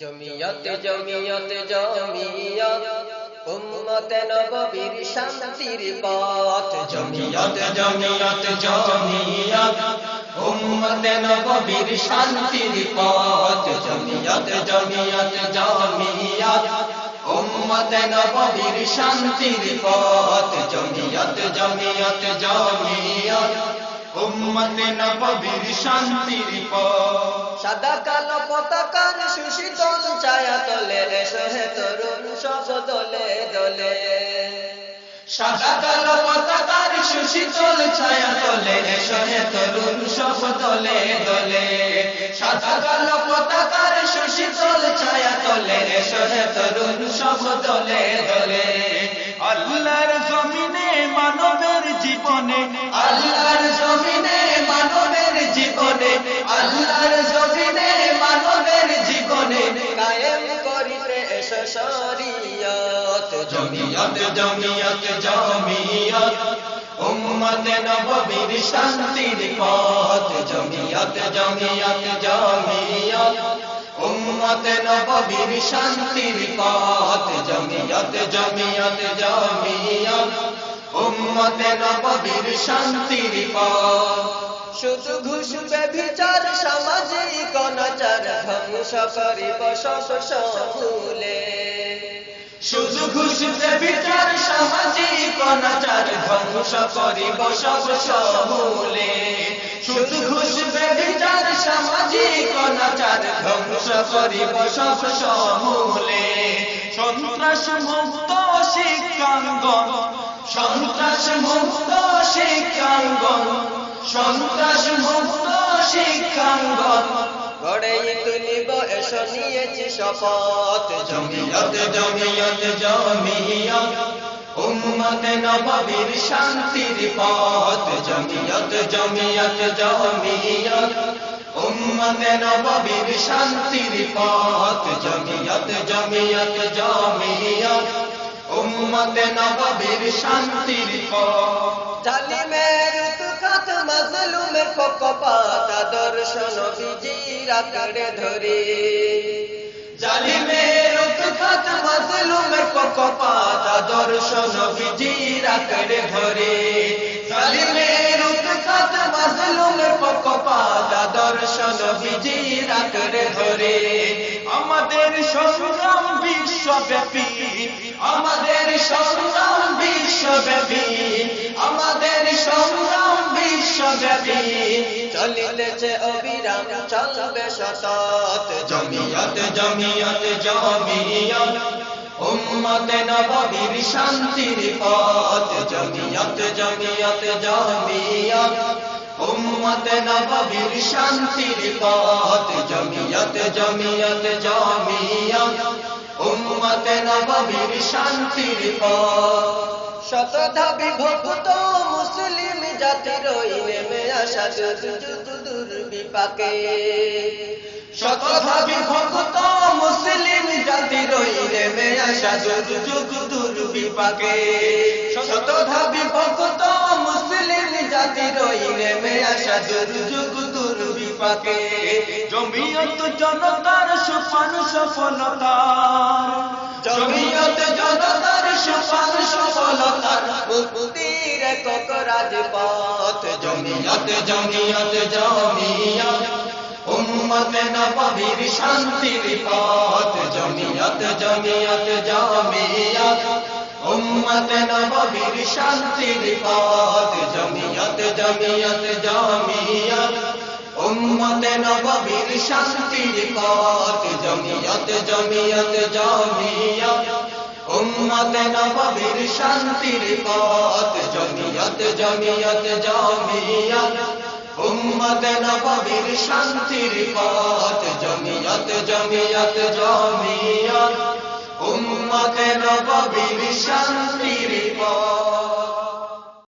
জমিয়ত জমিয়ত জমিয়ত। উম্মতে নববীর শান্তির পথ। জমিয়ত জমিয়ত জমিয়ত। উম্মতে নববীর শান্তির পথ। জমিয়ত জমিয়ত জমিয়ত। উম্মতে নববীর শান্তির পথ। জমিয়ত জমিয়ত জমিয়ত। উম্মতে নববীর শান্তির সাদা কালো পতাকার সুশীতল ছায়া তলে এসো হে তরুণ সব দলে দলে। সাদা কালো পতাকার সুশীতল ছায়া তলে এসো হে তরুণ সব দলে দলে। সাদা কালো পতাকার সুশীতল ছায়া তলে এসো হে তরুণ সব দলে দলে। আল্লাহর জমিনে মানবের জীবনে শরীয়ত জমিয়ত জমিয়ত জমিয়ত। উম্মতে নববীর শান্তির পথ। জমিয়ত জমিয়ত জমিয়ত। উম্মতে নববীর শান্তির পথ। জমিয়ত জমিয়ত জমিয়ত। উম্মতে নববীর শান্তির পথ। শুধু ঘুষ ব্যভিচার সামাজিক অনাচার ধ্বংস করিব সব সমূলে শুধু ঘুষতে বিচার সামাজিক অনাচার ধ্বংস করিব সব সমূলে। শুধু ঘুষতে বিচার সামাজিক অনাচার ধ্বংস করিব সব সন্ত্রাস মুক্ত শিক্ষাঙ্গন সন্ত্রাস মুক্ত শিক্ষাঙ্গন সন্ত্রাস মুক্ত শিক্ষাঙ্গন গড়েই তুলিব এসো নিয়েছি শপথ। জমিয়ত জমিয়ত জমিয়ত উম্মত নববীর শান্তির পথ। জমিয়ত জমিয়ত জমিয়ত উম্মত নববীর শান্তির পথ। জমিয়ত জমিয়ত জমিয়ত উম্মত নববীর শান্তির পথ। মাজলুমের পক্ষপাত দর্শন বিজিরা ধরে। জালিমের উৎখাত মাজলুমের দর্শন ধরে। মাজলুমের দর্শন ধরে। আমাদের সংগ্রাম বিশ্বব্যাপী, আমাদের সংগ্রাম বিশ্বব্যাপী, আমাদের সংগ্রাম বিশ্বব্যাপী চলিতেছে অবিরাম চলবে সতত জমিয়ত জমিয়ত জমিয়ত। উম্মতে নববীর শান্তির পথ। জমিয়ত জমিয়ত জমিয়ত। উম্মতে নববীর শান্তির পথ। জমিয়ত জমিয়ত জমিয়ত। উম্মতে নববীর শান্তির পথ। শতধা বিভক্ত মুসলিম জাতির নেমে আসা দুর্বিপাকে। শতধা বিভক্ত মুসলিম জাতির নেমে আসা দুর্বিপাকে। শতধা বিভক্ত মুসলিম জমিয়ত জনতার সুফান জমিয়ত সুফান সফলতার মুক্তির একক রাজপথ, জমিয়ত জমিয়ত জমিয়ত। উম্মত নববীর শান্তির পথ, জমিয়ত জমিয়ত জমিয়ত। উম্মত নববীর শান্তির পথ জমিয়ত। উম্মত নবীর শান্তির পথ, জমিয়ত জমিয়ত জমিয়ত। উম্মত নবীর শান্তির পথ, জমিয়ত জমিয়ত জমিয়ত। উম্মত নবীর শান্তির পথ।